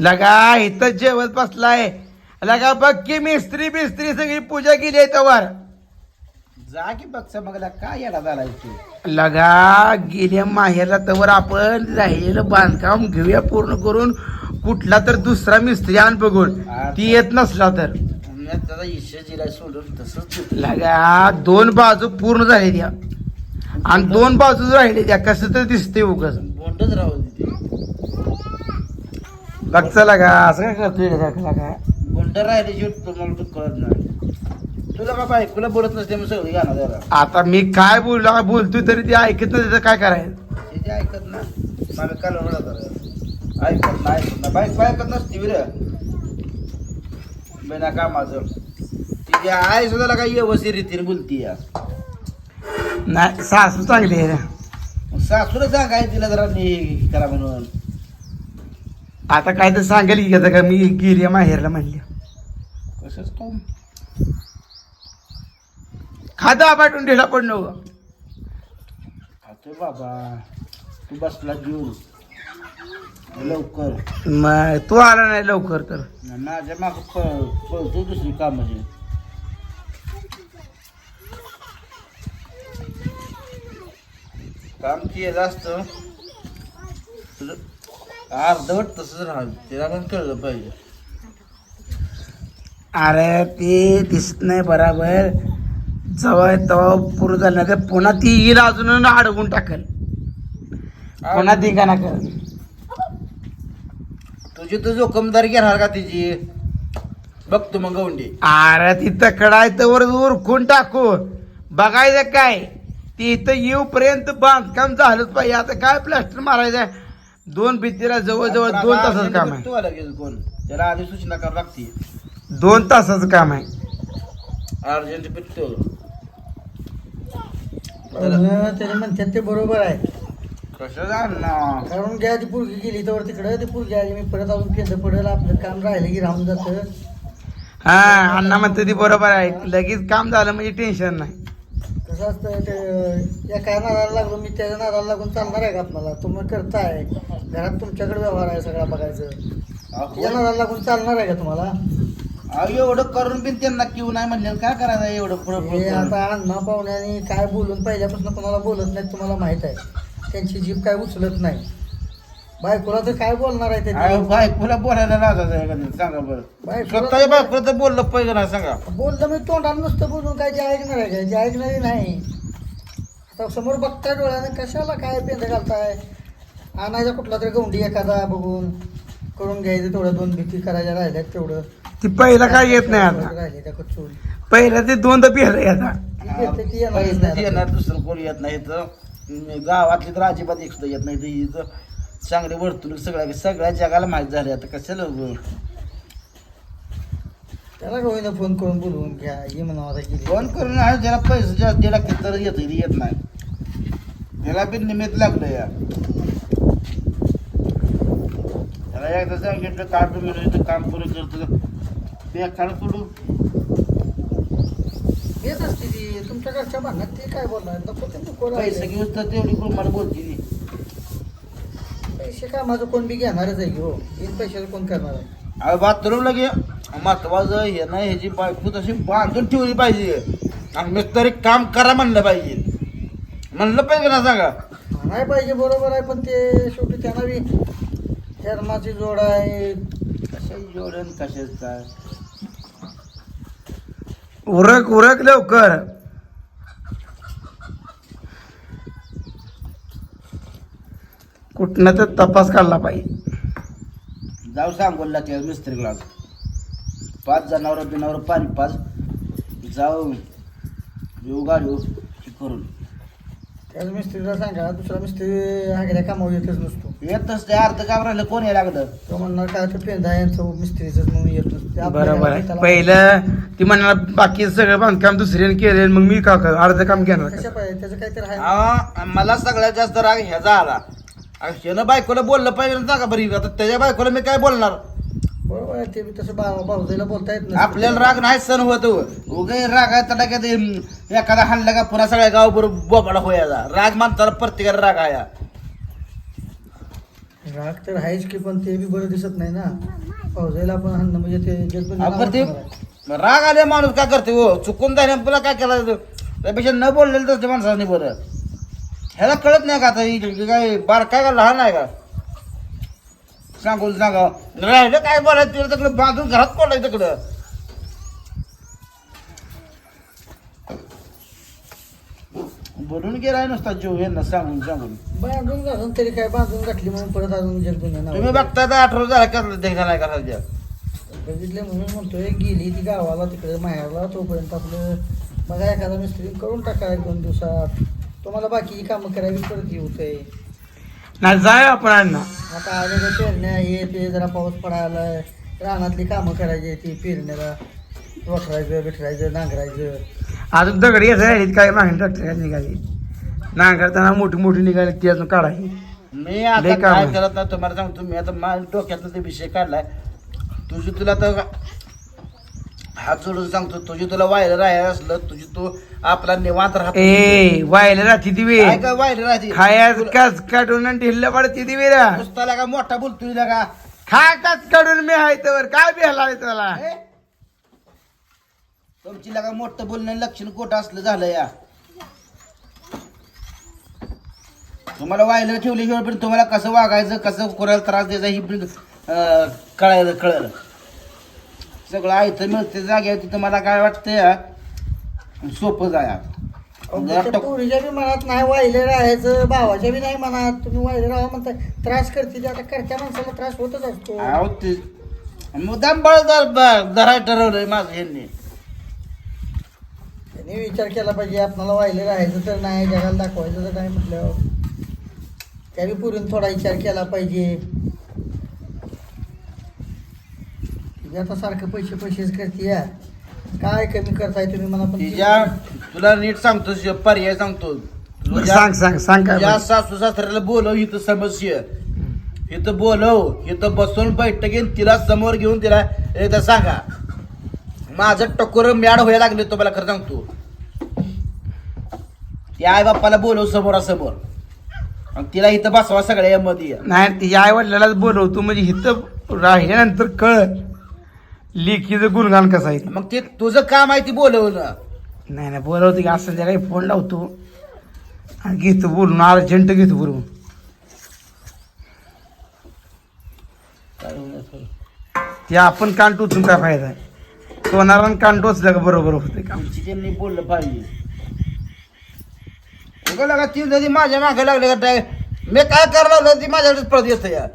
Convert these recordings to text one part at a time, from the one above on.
लगा इथं जेवत बसलाय. लगा बघ की मिस्त्री बिस्त्री सगळी पूजा केली आहे तवर. जा की बघ मग काय येडा झाला लगा गेल्या माहेरला तवर आपण राहिलेलं बांधकाम घेऊया पूर्ण करून. कुठला तर दुसरा मिस्त्री आण बघून. ती येत नसला तर. त्याचा इशे जिला सोडून तसंच लगा दोन बाजू पूर्ण झाले त्या आणि दोन बाजू राहिले त्या कसं तर दिसते उगच. बोंडच राहू बघचा लगा असं काय करतोय लगा? बोंड राहिले शेवट तुम्हाला तू कळत नाही. तुला का बायकोला बोलत नसते मग सगळी गाणं जरा. आता मी काय बोलला बोलतोय तरी ते ऐकत नाही त्याचं काय करायचं? तिथे ऐकत ना मला काल ऐकत ना बायको ऐकत नसती विर बिना कामाचं. तिची आई सुद्धा व्यवस्थित रीतीने बोलती या. नाही सासू चांगली आहे सासूला सांगाय तिला जरा नी करा म्हणून. आता काय तर सांगेल की आता का मी गिर्या माहेरला म्हणली. कसंच तो? खाता पाठवून ढिला पडणं हो. खातोय बाबा. तू बसला जीव लवकर. मग तू आला नाही लवकर तर. माझ्या माग पळतो दुसरी कामाची काम केलं असतं. अर्धवट तसंच राहावं तिला पण कळलं पाहिजे. अरे ते दिसत नाही बराबर. जवळ तवा पूर्ण झालं तर पुन्हा ती येईल अजून अडवून टाकल. पुन्हा ती का कर. तुझी तू जोखमदारी घेणार का तिची? बघतो मग गवंडी. अरे ती तकडाय तर उरकून टाकू. बघायचं काय? ती इथं येऊपर्यंत बांधकाम झालंच पाहिजे. आता काय प्लास्टर मारायचं दोन भिंतीला जवळजवळ दोन तासाचं काम आहे. कोण? त्याला आधी सूचना करावं लागते. दोन तासाचं काम आहे. अर्जंट पिटतो त्याने म्हणतात ते बरोबर आहे. कसं जाणार कारण घ्या ती पुरगी गेली तर तिकडं ती पुरगी आली मी परत अजून केंद्र पडेल आपलं काम राहिलं की राहून जातं. हा अण्णा म्हणते ती बरोबर आहे. लगेच काम झालं म्हणजे टेन्शन नाही. ते या काय नादाला लागलो मी त्याच्या नादाला लागून चालणार आहे का आपल्याला? तुम्ही करताय. घरात तुमच्याकडे व्यवहार आहे सगळा बघायचं. या नादाला लागून चालणार आहे का तुम्हाला? अहो, एवढं करून बिन त्यांना किव नाही म्हणलं काय करायचं एवढं पुढं हे पुढं? आता अण्णा पाहुण्याने काय बोलून पहिल्यापासून कोणाला बोलत नाही तुम्हाला माहीत आहे. त्यांची जीभ काय उचलत नाही. बायकोला तर काय बोलणार आहे त्यांनी बायकोला बोलायला लाजायचं आहे का नाही? सांगा बरं. बायकोला- स्वतःच्या बायकोला तर बोललं पाहिजे ना सांगा. बोलतो मी तोंडाला नुसतं बोलून काय जे ऐकणार आहे काय? जे ऐकणारी नाही. आता समोर बघताय डोळ्याने कशाला काय पेंद घालताय? आणायचा कुठला तरी गौंडी एखादा बघून करून घ्यायचं तेवढं दोन भीती करायच्या राहिल्यात तेवढं. ती पहिला काय येत नाही आता. राहिले त्या कचून पहिला ते दोनदा पिहलं आता. ती ती पहिलं ती आता. येणार दुसरं कोणी येत नाही. तर गावातली तर अजिबात एक सुद्धा येत नाही. तर चांगली वर्तणूक सगळ्या सगळ्या जगाला माहीत झाली आता कशाला? त्याला गोविंद फोन करून बोलवून घ्या? ये म्हणा आता गेली. फोन करून आहे ज्याला पैसे जास्त दिला की तर येत येत नाही. त्याला बी निमित्त लागलं या. त्याला एकदा सांगितलं तुम्ही इथं काम पुरं करतो. बेकार पडू. येत असते ती. तुमच्या घरच्या भांडणात ती काय बोलणार? ते पैसे. घेऊन तर तेवढी पण मला बोलती ती. पैसे काय माझं कोण बी घेणारच आहे की हो? येईन पैशाचं कोण करणार आहे? अहो बाथरूम लगे महत्वाचं हे नाही ह्याची बायको तशी बांधून ठेवली पाहिजे. आणि मी तरी काम करा म्हणलं पाहिजे. म्हणलं पाहिजे ना सांगा. नाही पाहिजे बरोबर आहे पण ते शेवटी त्यांना बी धर्माची जोड आहे. कशाची जोडण कशाच काय? उरक उरक लवकर. कुठनं तर तपास काढला पाहिजे. जाऊ सांगोला त्या मिस्त्रीला. पाच जनावर बिनावर पाणी पाच जाऊ. येऊ गाडी करून. त्याच मिस्त्रीला सांगा दुसरा मिस्त्री हागड्या कामावर येतच नसतो. येतच ते अर्ध काम राहिलं कोण यायला लागलं तो म्हणणार काय तो पेंदा यांचं मिस्त्रीच म्हणून येत नसतो ते आपल्या बरोबर घरात आहे त्याला- पहिलं ती म्हणणार बाकी सगळं बांधकाम दुसऱ्याने केले मग मी का कर? अर्ध काम घेणार कशा? पाहिजे? त्याचं काहीतरी आहे. हा, मला सगळ्यात जास्त राग ह्याचा आला. ह्यानं बायकोला बोललं पाहिजे ना सांगा बरी आता त्याच्या बायकोला मी काय बोलणार? बरोबर आहे ते बी तसं भाऊजाईला बोलता येत. आपल्याला राग नाही सण होत उगे राग आहे तडाख्यात एम, एखादा हाणला का पुन्हा सगळ्या गाव बरोबर बोबाडा होयाचा. राग माणसाला प्रत्येकाला राग आहे. राग तर आहेच की पण ते बी बरं दिसत नाही ना. पावसाळ्याला आपण हाणणं म्हणजे ते जगदून आपण ते राग आले माणूस काय करते हो? चुकून जाणे तुला काय केलं? त्यापेक्षा न बोललेलं तर माणसाने बरं. ह्याला कळत नाही का आता ही काय बार काय का लहान आहे का? सांगून सांगा. राहिलं काय बोलायचं तिला तिकडं बांधून घरात पडलाय तिकडं? बोलून गेलाय नुसता जीव यांना सांगून सांगून. बांधून घालून तरी काय बांधून घातली म्हणून परत अजून तुम्ही बघता तर अठरा झाला कसला देखा नाही का सध्या बघितले म्हणून म्हणतोय गेली ती गावाला तिकडे माहेरला तोपर्यंत आपलं बघा एखादा मिस्त्री करून टाका एक दोन दिवसात. तुम्हाला बाकीची कामं करावी परत येऊतंय नाही जाय आपण अण्णा. आता आलेलं पेरण्या हे ते जरा पाऊस पडायला रानातली कामं करायची ती पेरण्याला वखरायचं बिठरायचं नांगरायचं. अजून दगड येत राहिली काय मागणी ट्रॅक्टर निघाली. नांगरताना मोठी मोठी निघाली ती अजून काढायची मी आता काम काय आहे. करत नाही तुम्हाला सांगतो मी आता माझ्या डोक्यातनं ते विषय काढलाय. तुझी तुला तर हात जोडून सांगतो तुझी तुला वायरं राहायला असलं तुझी तू आपला निवांत राहतो ए वायला राहते ती वे काय काय वायरं राहते? खायाच काच काढून आणि ढिल्ल पडते ती वेरा नुसता का मोठा बोलतोय का? खा काच काढून मी आहे तर काय बिहाला आहे त्याला? तुमची लगा मोठं बोलणं लक्षण कोट असलं झालं या. तुम्हाला वायलं पण तुम्हाला कसं वागायचं कसं कोणाला त्रास द्यायचा ही अं, कळायला कळलं सगळं आयतं मिळते जागेवर तिथं मला काय वाटतंय सोपं जाया जरा त्या टक- पोरीच्या बी मनात नाही वाहिले राहायचं भावाच्या बी नाही मनात तुम्ही वाहिले राहा म्हणताय त्रास करते आता करत्या माणसाला त्रास होतच असतो. अहो ते मुद्दाम बळदार धराय ठरवलंय माझं यांनी त्यांनी विचार केला पाहिजे आपल्याला वाहिले राहायचं तर नाही जगाला दाखवायचं तर नाही म्हटल्यावर. त्या बी पुरून थोडा विचार केला पाहिजे तिथे आता सारखं पैसे पैसेच करते या काय कमी करताय तुम्ही मला पण तिच्या तुला नीट सांगतो पर्याय सांगतो. तुझ्या- सांग सांग सांग काय तुझ्या पाहिजे. सासू सासऱ्याला बोलव इथं समस्या इथं बोलव इथं बसून बैठक घेऊन तिला समोर घेऊन तिला एकदा सांगा. माझं टकोर मॅड व्हायला लागले तुम्हाला खरं सांगतो. त्या आई बाप्पाला बोलव समोरासमोर. आणि तिला इथं बसवा सगळ्या मध्ये नाही तिच्या आई वडिलालाच बोलवतो म्हणजे इथं राहिल्यानंतर कळ. लेखीचं गुणगान कसं आहे. मग ते तुझं काम आहे ती बोलवणं नाही नाही बोलवतो की असं काही फोन लावतो. आणि घेतो बोलून अर्जंट घेतो बोलून? ते आपण कान टोचून काय फायदा आहे? सोनारानं कान टोचलं का बरोबर होते का तुमची त्यांनी बोललं पाहिजे. उगा लागा ती माझ्या मागे लागले का काय मी काय करणार ती माझ्याकडेच परत येतं या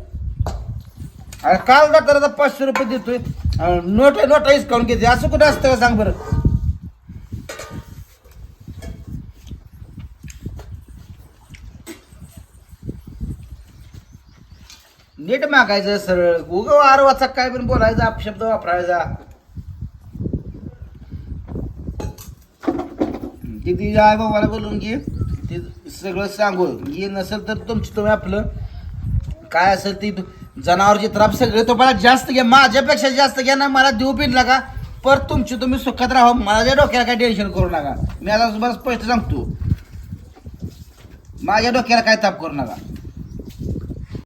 अरे काल आता पाचशे रुपये देतोय. नोट नोटा काढून घेते. असं कुठं असतं का सांग बरं? नीट मागायचं सरळ. उग आरवाचा काय पण बोलायचा अपशब्द वापरायचा. किती तिच्या आई बाबाला बोलून घे. ते सगळं सांगू घे नसेल तर तुमची तुम्ही आपलं. काय असेल ते जनावरची त्राप सगळे. मला जास्त घ्या माझ्यापेक्षा जास्त घ्या ना मला देऊ पिन नका. पर तुमची तुम्ही सुखात राहा माझ्या डोक्याला काय टेन्शन करू नका. मी आता बरं स्पष्ट सांगतो. माझ्या डोक्याला काय ताप करू नका.